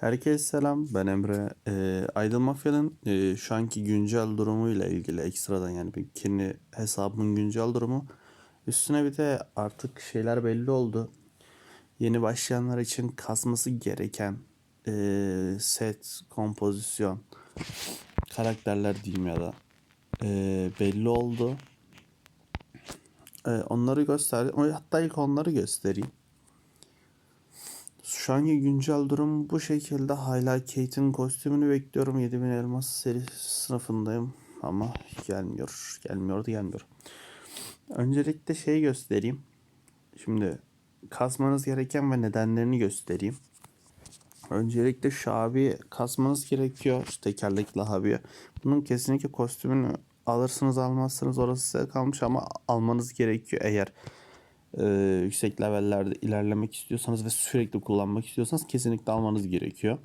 Herkese selam. Ben Emre. Ee, Idle Mafya'nın e, şu anki güncel durumuyla ilgili ekstradan yani bir kendi hesabımın güncel durumu. Üstüne bir de artık şeyler belli oldu. Yeni başlayanlar için kasması gereken e, set, kompozisyon, karakterler diyeyim ya da e, belli oldu. E, onları göster. Hatta ilk onları göstereyim. Şu anki güncel durum bu şekilde. Hala Kate'in kostümünü bekliyorum. 7000 elmas seri sınıfındayım. Ama gelmiyor. Gelmiyor da gelmiyor. Öncelikle şey göstereyim. Şimdi kasmanız gereken ve nedenlerini göstereyim. Öncelikle şu abi kasmanız gerekiyor. Şu tekerlekli abi. Bunun kesinlikle kostümünü alırsınız almazsınız orası size kalmış ama almanız gerekiyor eğer e, yüksek levellerde ilerlemek istiyorsanız ve sürekli kullanmak istiyorsanız kesinlikle almanız gerekiyor.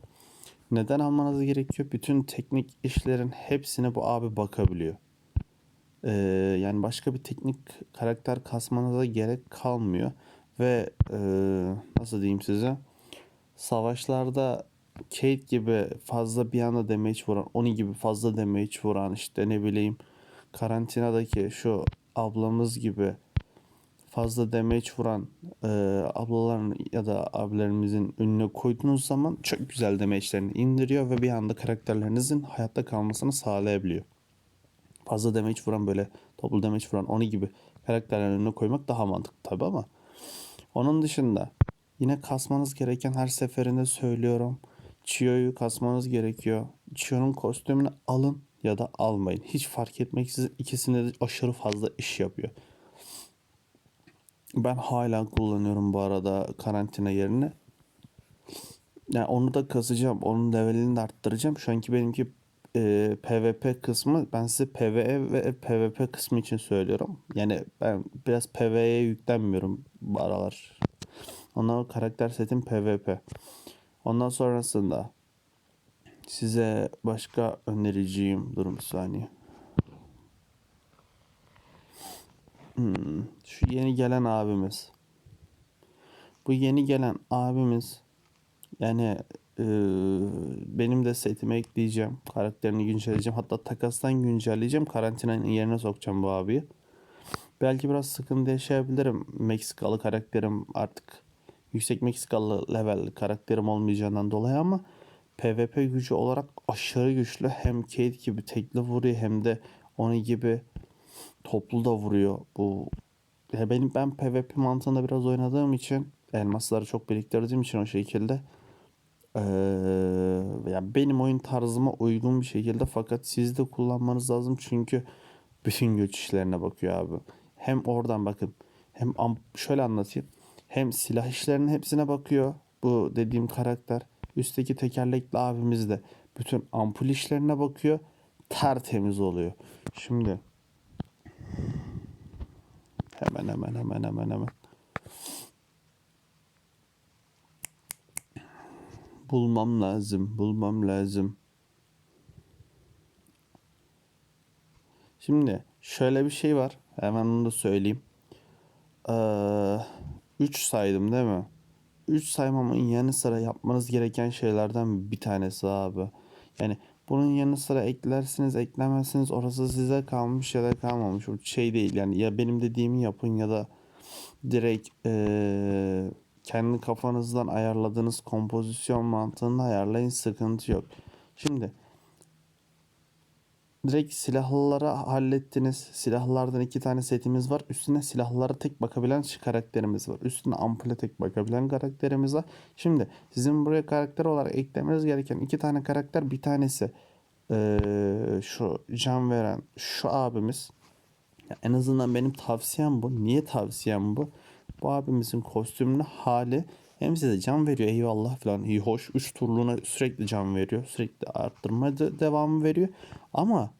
Neden almanız gerekiyor? Bütün teknik işlerin hepsine bu abi bakabiliyor. E, yani başka bir teknik karakter kasmanıza gerek kalmıyor. Ve e, nasıl diyeyim size? Savaşlarda Kate gibi fazla bir anda damage vuran, Oni gibi fazla damage vuran işte ne bileyim karantinadaki şu ablamız gibi fazla damage vuran e, ablaların ya da abilerimizin önüne koyduğunuz zaman çok güzel damage'lerini indiriyor ve bir anda karakterlerinizin hayatta kalmasını sağlayabiliyor. Fazla damage vuran böyle toplu damage vuran Oni gibi karakterlerin önüne koymak daha mantıklı tabi ama onun dışında yine kasmanız gereken her seferinde söylüyorum. Chio'yu kasmanız gerekiyor. Chio'nun kostümünü alın ya da almayın. Hiç fark etmeksizin ikisinde de aşırı fazla iş yapıyor. Ben hala kullanıyorum bu arada karantina yerine. Yani onu da kasacağım. Onun levelini de arttıracağım. Şu anki benimki e, PvP kısmı ben size PvE ve PvP kısmı için söylüyorum. Yani ben biraz PvE'ye yüklenmiyorum bu aralar. Ondan karakter setim PvP. Ondan sonrasında size başka önereceğim durum bir saniye. Hmm, şu yeni gelen abimiz. Bu yeni gelen abimiz yani e, benim de setime ekleyeceğim. Karakterini güncelleyeceğim. Hatta takastan güncelleyeceğim. Karantinanın yerine sokacağım bu abiyi. Belki biraz sıkıntı yaşayabilirim. Meksikalı karakterim artık yüksek Meksikalı level karakterim olmayacağından dolayı ama PvP gücü olarak aşırı güçlü. Hem Kate gibi tekli vuruyor hem de onun gibi toplu da vuruyor. Bu ya benim ben PvP mantığında biraz oynadığım için elmasları çok biriktirdiğim için o şekilde ee, ya benim oyun tarzıma uygun bir şekilde fakat siz de kullanmanız lazım çünkü bütün güç işlerine bakıyor abi. Hem oradan bakın hem şöyle anlatayım. Hem silah işlerinin hepsine bakıyor bu dediğim karakter. Üstteki tekerlekli abimiz de bütün ampul işlerine bakıyor. Tertemiz oluyor. Şimdi hemen hemen hemen hemen hemen. Bulmam lazım. Bulmam lazım. Şimdi şöyle bir şey var. Hemen onu da söyleyeyim. Ee, 3 saydım değil mi? 3 saymamın yanı sıra yapmanız gereken şeylerden bir tanesi abi. Yani bunun yanı sıra eklersiniz eklemezsiniz orası size kalmış ya da kalmamış. Şey değil yani ya benim dediğimi yapın ya da direkt ee, kendi kafanızdan ayarladığınız kompozisyon mantığında ayarlayın sıkıntı yok. Şimdi direkt silahlıları hallettiniz. Silahlardan iki tane setimiz var. Üstüne silahlara tek bakabilen karakterimiz var. Üstüne ampule tek bakabilen karakterimiz var. Şimdi sizin buraya karakter olarak eklemeniz gereken iki tane karakter. Bir tanesi eee, şu can veren şu abimiz. Ya en azından benim tavsiyem bu. Niye tavsiyem bu? Bu abimizin kostümlü hali hem size can veriyor eyvallah falan iyi hoş. 3 turluğuna sürekli can veriyor. Sürekli arttırma de- devamı veriyor. Ama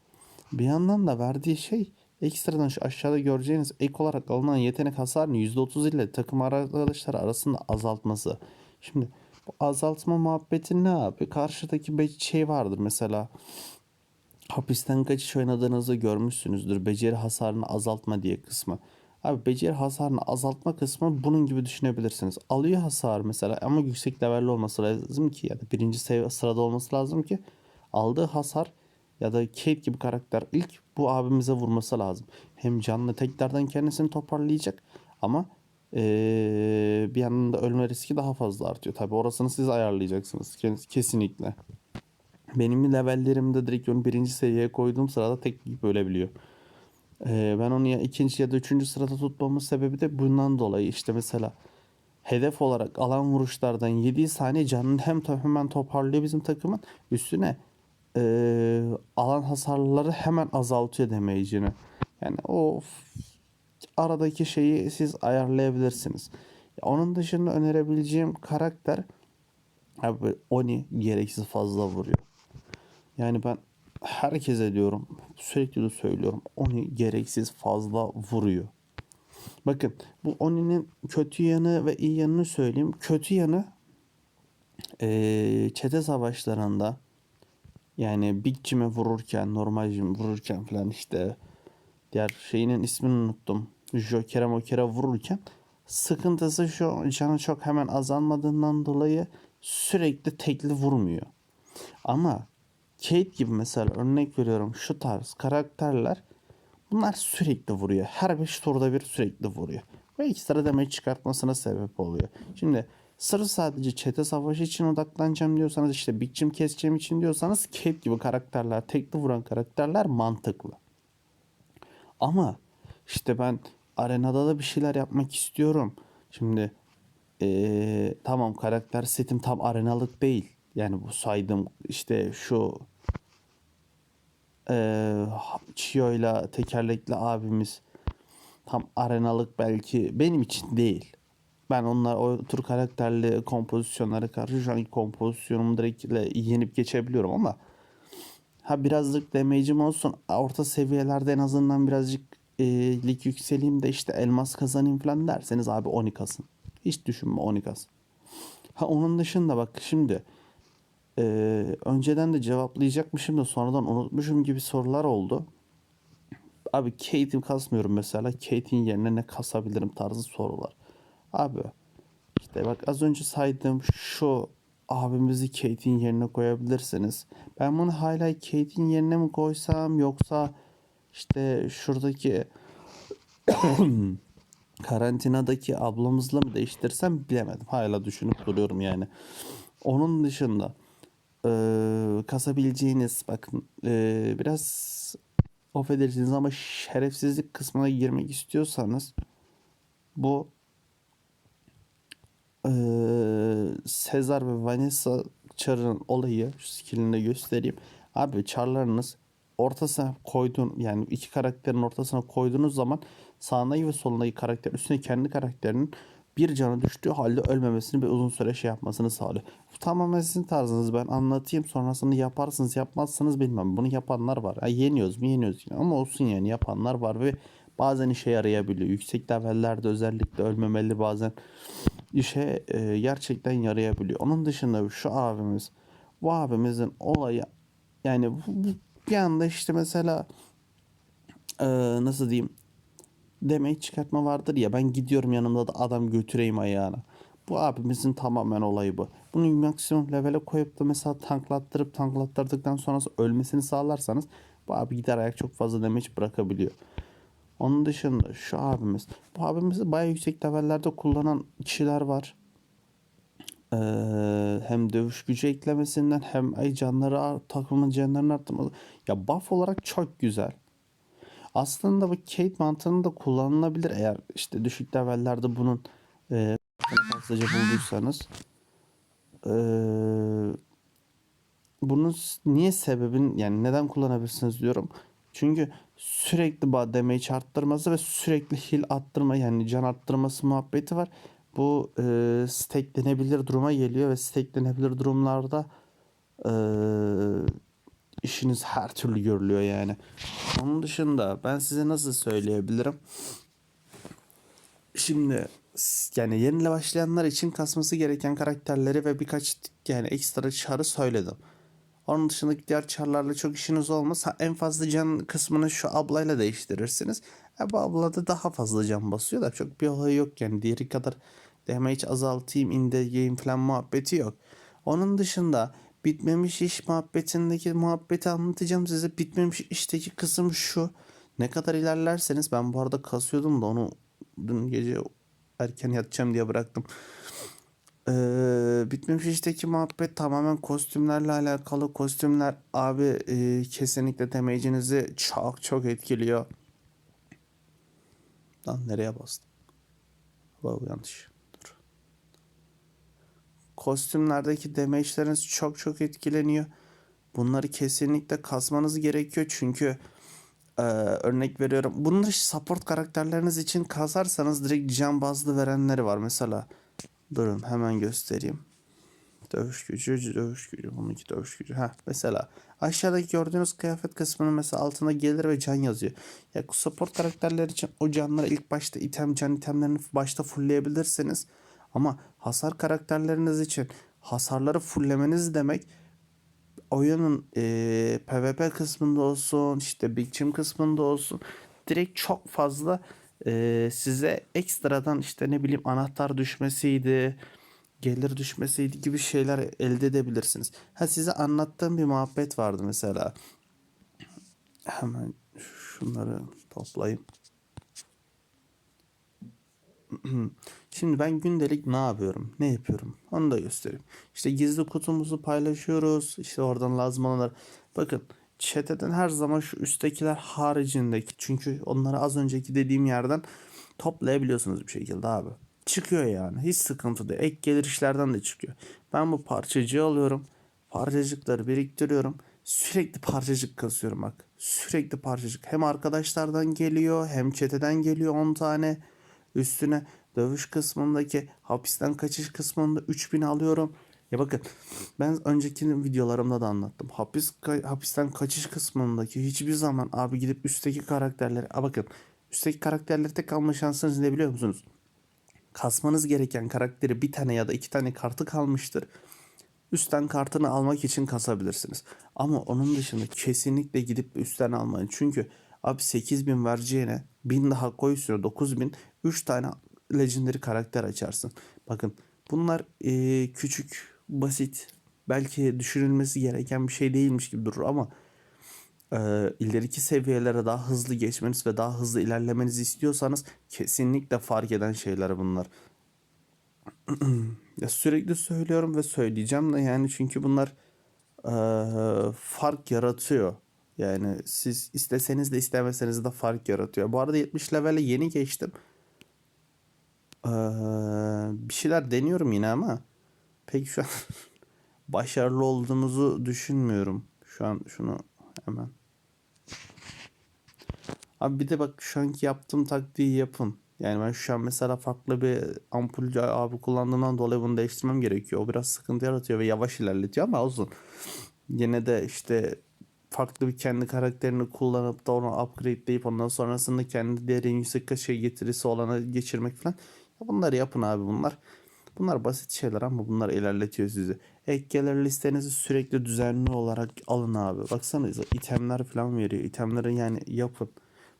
bir yandan da verdiği şey ekstradan şu aşağıda göreceğiniz ek olarak alınan yetenek hasarını %30 ile takım arkadaşlar arasında azaltması. Şimdi bu azaltma muhabbeti ne abi? Karşıdaki bir şey vardır mesela hapisten kaçış oynadığınızı görmüşsünüzdür. Beceri hasarını azaltma diye kısmı. Abi beceri hasarını azaltma kısmı bunun gibi düşünebilirsiniz. Alıyor hasar mesela ama yüksek levelli olması lazım ki ya da birinci seviye sırada olması lazım ki aldığı hasar ya da Kate gibi karakter ilk bu abimize vurması lazım. Hem canlı tekrardan kendisini toparlayacak ama eee, bir yandan da ölme riski daha fazla artıyor. Tabi orasını siz ayarlayacaksınız Kes- kesinlikle. Benim levellerimde direkt onu birinci seviyeye koyduğum sırada tek yiyip ölebiliyor. Ee, ben onu ya ikinci ya da üçüncü sırada tutmamın sebebi de bundan dolayı. İşte mesela hedef olarak alan vuruşlardan yediği saniye canını hem hemen toparlıyor bizim takımın üstüne ee, alan hasarları hemen azaltıyor damage'ini. Yani o aradaki şeyi siz ayarlayabilirsiniz. Ya Onun dışında önerebileceğim karakter abi Oni gereksiz fazla vuruyor. Yani ben herkese diyorum sürekli de söylüyorum Oni gereksiz fazla vuruyor. Bakın bu Oni'nin kötü yanı ve iyi yanını söyleyeyim. Kötü yanı eee çete savaşlarında yani Big Jim'e vururken, normal Jim vururken falan işte diğer şeyinin ismini unuttum. Joker'e Moker'e vururken sıkıntısı şu canı çok hemen azalmadığından dolayı sürekli tekli vurmuyor. Ama Kate gibi mesela örnek veriyorum şu tarz karakterler bunlar sürekli vuruyor. Her 5 turda bir sürekli vuruyor. Ve ekstra damage çıkartmasına sebep oluyor. Şimdi sırf sadece çete savaşı için odaklanacağım diyorsanız işte Big Jim keseceğim için diyorsanız Kate gibi karakterler, tekli vuran karakterler mantıklı. Ama işte ben arenada da bir şeyler yapmak istiyorum. Şimdi eee, tamam karakter setim tam arenalık değil. Yani bu saydığım işte şu eee Chio'yla tekerlekli abimiz tam arenalık belki benim için değil. Ben onlar o tür karakterli kompozisyonlara karşı şu anki kompozisyonumu direkt yenip geçebiliyorum ama Ha birazcık damage'im olsun. Orta seviyelerde en azından birazcık e, lig yükseleyim de işte elmas kazanayım falan derseniz abi 10 kasın. Hiç düşünme 10 kasın. Ha onun dışında bak şimdi e, önceden de cevaplayacakmışım da sonradan unutmuşum gibi sorular oldu. Abi Kate'i kasmıyorum mesela. Kate'in yerine ne kasabilirim tarzı sorular. Abi işte bak az önce saydığım şu abimizi Kate'in yerine koyabilirsiniz. Ben bunu hala Kate'in yerine mi koysam yoksa işte şuradaki karantinadaki ablamızla mı değiştirsem bilemedim. Hala düşünüp duruyorum yani. Onun dışında eee, kasabileceğiniz bakın eee, biraz affedersiniz ama şerefsizlik kısmına girmek istiyorsanız bu eee Sezar ve Vanessa Char'ın olayı şu skillini göstereyim. Abi Char'larınız ortasına koydun yani iki karakterin ortasına koyduğunuz zaman sağındaki ve solundaki karakter üstüne kendi karakterinin bir canı düştüğü halde ölmemesini ve uzun süre şey yapmasını sağlıyor. Bu tamamen sizin tarzınız. Ben anlatayım sonrasını yaparsınız yapmazsınız bilmem. Bunu yapanlar var. Ya yeniyoruz mu yeniyoruz yine. ama olsun yani yapanlar var ve bazen işe yarayabiliyor. Yüksek levellerde özellikle ölmemeli bazen işe e, gerçekten yarayabiliyor. Onun dışında şu abimiz bu abimizin olayı yani bu, bu bir anda işte mesela e, nasıl diyeyim demek çıkartma vardır ya ben gidiyorum yanımda da adam götüreyim ayağına. Bu abimizin tamamen olayı bu. Bunu maksimum levele koyup da mesela tanklattırıp tanklattırdıktan sonra ölmesini sağlarsanız bu abi gider ayak çok fazla damage bırakabiliyor. Onun dışında şu abimiz. Bu abimizi bayağı yüksek levellerde kullanan kişiler var. Ee, hem dövüş gücü eklemesinden hem ay canları takımın canlarını arttırması. Ya buff olarak çok güzel. Aslında bu Kate mantığını da kullanılabilir eğer işte düşük levellerde bunun e, fazlaca bulduysanız. Ee, bunun niye sebebin yani neden kullanabilirsiniz diyorum. Çünkü sürekli damage arttırması ve sürekli heal attırma yani can arttırması muhabbeti var. Bu e, stacklenebilir duruma geliyor ve stacklenebilir durumlarda e, işiniz her türlü görülüyor yani. Onun dışında ben size nasıl söyleyebilirim? Şimdi yani yeniyle başlayanlar için kasması gereken karakterleri ve birkaç yani ekstra çarı söyledim. Onun dışındaki diğer çarlarla çok işiniz olmaz. En fazla can kısmını şu ablayla değiştirirsiniz. Ha, bu abla da daha fazla can basıyor da çok bir olay yok yani. Diğeri kadar damage azaltayım in the game falan muhabbeti yok. Onun dışında bitmemiş iş muhabbetindeki muhabbeti anlatacağım size. Bitmemiş işteki kısım şu. Ne kadar ilerlerseniz ben bu arada kasıyordum da onu dün gece erken yatacağım diye bıraktım. Ee, bitmemiş işteki muhabbet tamamen kostümlerle alakalı. Kostümler abi e, kesinlikle damage'inizi çok çok etkiliyor. Lan nereye bastım? Wow, yanlış. Kostümlerdeki damage'leriniz çok çok etkileniyor. Bunları kesinlikle kasmanız gerekiyor çünkü e, örnek veriyorum. Bunları support karakterleriniz için kasarsanız direkt can bazlı verenleri var. Mesela durun hemen göstereyim. Dövüş gücü, dövüş gücü, bununki dövüş gücü. Ha mesela aşağıdaki gördüğünüz kıyafet kısmının mesela altına gelir ve can yazıyor. Ya support karakterler için o canları ilk başta item can itemlerini başta fullleyebilirsiniz. Ama hasar karakterleriniz için hasarları fulllemeniz demek oyunun eee, PvP kısmında olsun işte Big Chim kısmında olsun direkt çok fazla eee, size ekstradan işte ne bileyim anahtar düşmesiydi gelir düşmesiydi gibi şeyler elde edebilirsiniz. Ha size anlattığım bir muhabbet vardı mesela. Hemen şunları toplayayım. Şimdi ben gündelik ne yapıyorum? Ne yapıyorum? Onu da göstereyim. İşte gizli kutumuzu paylaşıyoruz. İşte oradan lazım olanlar. Bakın çeteden her zaman şu üsttekiler haricindeki. Çünkü onları az önceki dediğim yerden toplayabiliyorsunuz bir şekilde abi. Çıkıyor yani. Hiç sıkıntı değil. Ek gelir işlerden de çıkıyor. Ben bu parçacığı alıyorum. Parçacıkları biriktiriyorum. Sürekli parçacık kasıyorum bak. Sürekli parçacık. Hem arkadaşlardan geliyor hem çeteden geliyor 10 tane. Üstüne dövüş kısmındaki hapisten kaçış kısmında 3000 alıyorum. Ya bakın ben önceki videolarımda da anlattım. Hapis ka- hapisten kaçış kısmındaki hiçbir zaman abi gidip üstteki karakterleri a bakın üstteki karakterleri tek alma şansınız ne biliyor musunuz? Kasmanız gereken karakteri bir tane ya da iki tane kartı kalmıştır. Üstten kartını almak için kasabilirsiniz. Ama onun dışında kesinlikle gidip üstten almayın. Çünkü abi 8000 vereceğine 1000 daha koy üstüne 9000 3 tane legendary karakter açarsın. Bakın bunlar eee, küçük, basit, belki düşünülmesi gereken bir şey değilmiş gibi durur ama eee, ileriki seviyelere daha hızlı geçmeniz ve daha hızlı ilerlemenizi istiyorsanız kesinlikle fark eden şeyler bunlar. Ya sürekli söylüyorum ve söyleyeceğim de yani çünkü bunlar eee, fark yaratıyor. Yani siz isteseniz de istemeseniz de fark yaratıyor. Bu arada 70 levele yeni geçtim. Eee, bir şeyler deniyorum yine ama pek şu an başarılı olduğumuzu düşünmüyorum. Şu an şunu hemen. Abi bir de bak şu anki yaptığım taktiği yapın. Yani ben şu an mesela farklı bir ampul abi kullandığımdan dolayı bunu değiştirmem gerekiyor. O biraz sıkıntı yaratıyor ve yavaş ilerletiyor ama olsun. Yine de işte farklı bir kendi karakterini kullanıp da onu upgradeleyip ondan sonrasında kendi diğer en yüksek şey getirisi olana geçirmek falan. Bunları yapın abi bunlar. Bunlar basit şeyler ama bunlar ilerletiyor sizi. Ek gelir listenizi sürekli düzenli olarak alın abi. Baksanıza itemler falan veriyor. İtemleri yani yapın.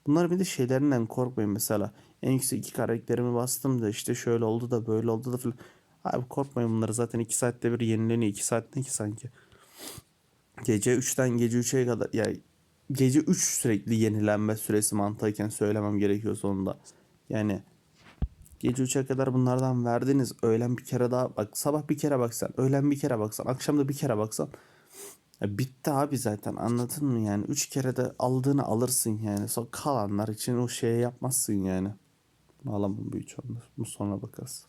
Bunlar bir de şeylerinden korkmayın mesela. En yüksek iki karakterimi bastım da işte şöyle oldu da böyle oldu da falan. Abi korkmayın bunları zaten 2 saatte bir yenileniyor. 2 saat ne ki sanki. Gece 3'ten gece 3'e kadar yani gece 3 sürekli yenilenme süresi mantıken söylemem gerekiyor sonunda. Yani gece 3'e kadar bunlardan verdiniz. Öğlen bir kere daha bak sabah bir kere baksan, öğlen bir kere baksan, akşam da bir kere baksan ya bitti abi zaten anladın mı yani 3 kere de aldığını alırsın yani. Sonra kalanlar için o şeye yapmazsın yani. Bu üç onlar. Bu sonra bakarız.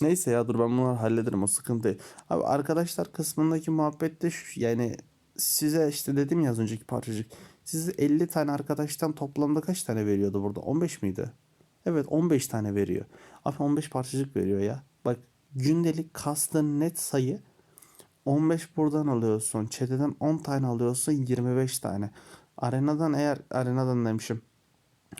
Neyse ya dur ben bunları hallederim o sıkıntı değil. Abi arkadaşlar kısmındaki muhabbette şu, yani size işte dedim ya az önceki parçacık. Size 50 tane arkadaştan toplamda kaç tane veriyordu burada? 15 miydi? Evet 15 tane veriyor. Abi 15 parçacık veriyor ya. Bak gündelik kastığın net sayı 15 buradan alıyorsun. Çeteden 10 tane alıyorsun 25 tane. Arenadan eğer arenadan demişim.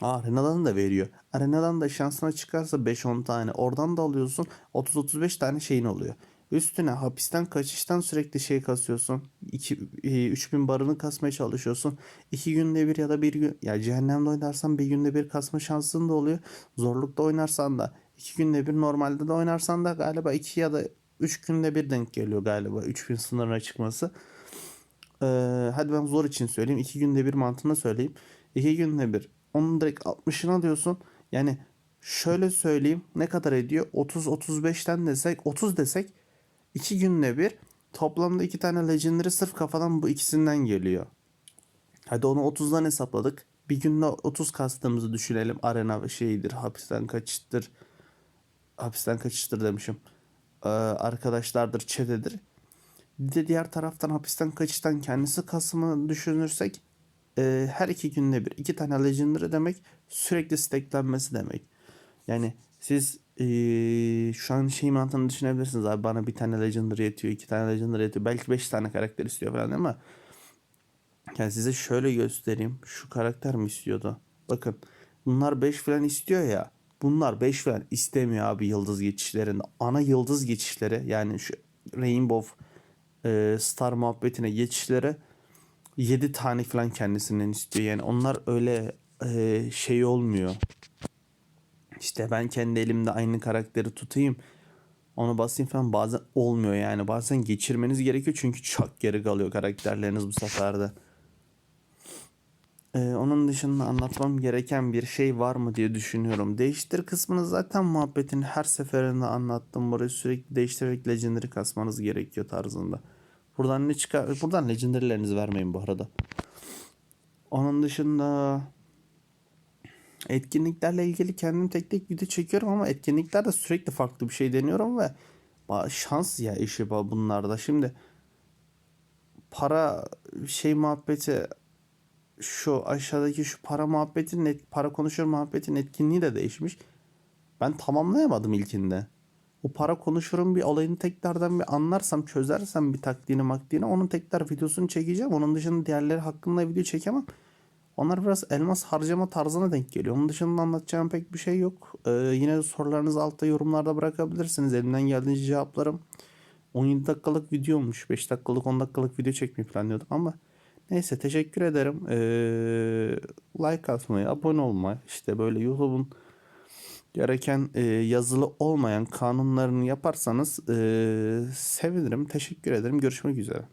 Arenadan da veriyor. Arenadan da şansına çıkarsa 5-10 tane. Oradan da alıyorsun 30-35 tane şeyin oluyor. Üstüne hapisten kaçıştan sürekli şey kasıyorsun. 2 3000 barını kasmaya çalışıyorsun. 2 günde bir ya da bir gün ya cehennemde oynarsan bir günde bir kasma şansın da oluyor. Zorlukta oynarsan da 2 günde bir normalde de oynarsan da galiba 2 ya da 3 günde bir denk geliyor galiba 3000 sınırına çıkması. Ee, hadi ben zor için söyleyeyim. 2 günde bir mantığını söyleyeyim. 2 günde bir. Onun direkt 60'ına diyorsun. Yani şöyle söyleyeyim. Ne kadar ediyor? 30-35'ten desek 30 desek 2 günde bir toplamda 2 tane legendary sırf kafadan bu ikisinden geliyor. Hadi onu 30'dan hesapladık. Bir günde 30 kastığımızı düşünelim. Arena şeyidir, hapisten kaçıştır. Hapisten kaçıştır demişim. Ee, arkadaşlardır, çetedir. Bir de diğer taraftan hapisten kaçıştan kendisi kasımı düşünürsek e, her iki günde bir iki tane legendary demek sürekli stacklenmesi demek. Yani siz e, şu an şey mantığını düşünebilirsiniz abi. Bana bir tane legendary yetiyor iki tane legendary yetiyor. Belki beş tane karakter istiyor falan ama yani size şöyle göstereyim. Şu karakter mi istiyordu? Bakın bunlar 5 falan istiyor ya. Bunlar 5 falan istemiyor abi yıldız geçişlerinde. Ana yıldız geçişleri yani şu Rainbow e, Star muhabbetine geçişlere 7 tane falan kendisinden istiyor. Yani onlar öyle e, şey olmuyor. İşte ben kendi elimde aynı karakteri tutayım. Onu basayım falan bazen olmuyor yani. Bazen geçirmeniz gerekiyor çünkü çok geri kalıyor karakterleriniz bu sefer de. Ee, onun dışında anlatmam gereken bir şey var mı diye düşünüyorum. Değiştir kısmını zaten muhabbetin her seferinde anlattım. Burayı sürekli değiştirerek legendary kasmanız gerekiyor tarzında. Buradan ne çıkar? Buradan legendary'lerinizi vermeyin bu arada. Onun dışında etkinliklerle ilgili kendim tek tek video çekiyorum ama etkinliklerde sürekli farklı bir şey deniyorum ve şans ya işi bunlarda. Şimdi para şey muhabbeti şu aşağıdaki şu para muhabbetin net, para konuşur muhabbetin etkinliği de değişmiş. Ben tamamlayamadım ilkinde. O para konuşurum bir olayını tekrardan bir anlarsam çözersem bir taktiğini maktiğini onun tekrar videosunu çekeceğim. Onun dışında diğerleri hakkında video çekemem. Onlar biraz elmas harcama tarzına denk geliyor. Onun dışında anlatacağım pek bir şey yok. Ee, yine sorularınızı altta yorumlarda bırakabilirsiniz. Elimden geldiğince cevaplarım. 17 dakikalık video olmuş. 5 dakikalık 10 dakikalık video çekmeyi planlıyordum ama neyse teşekkür ederim. Ee, like atmayı, abone olmayı işte böyle YouTube'un gereken e, yazılı olmayan kanunlarını yaparsanız e, sevinirim. Teşekkür ederim. Görüşmek üzere.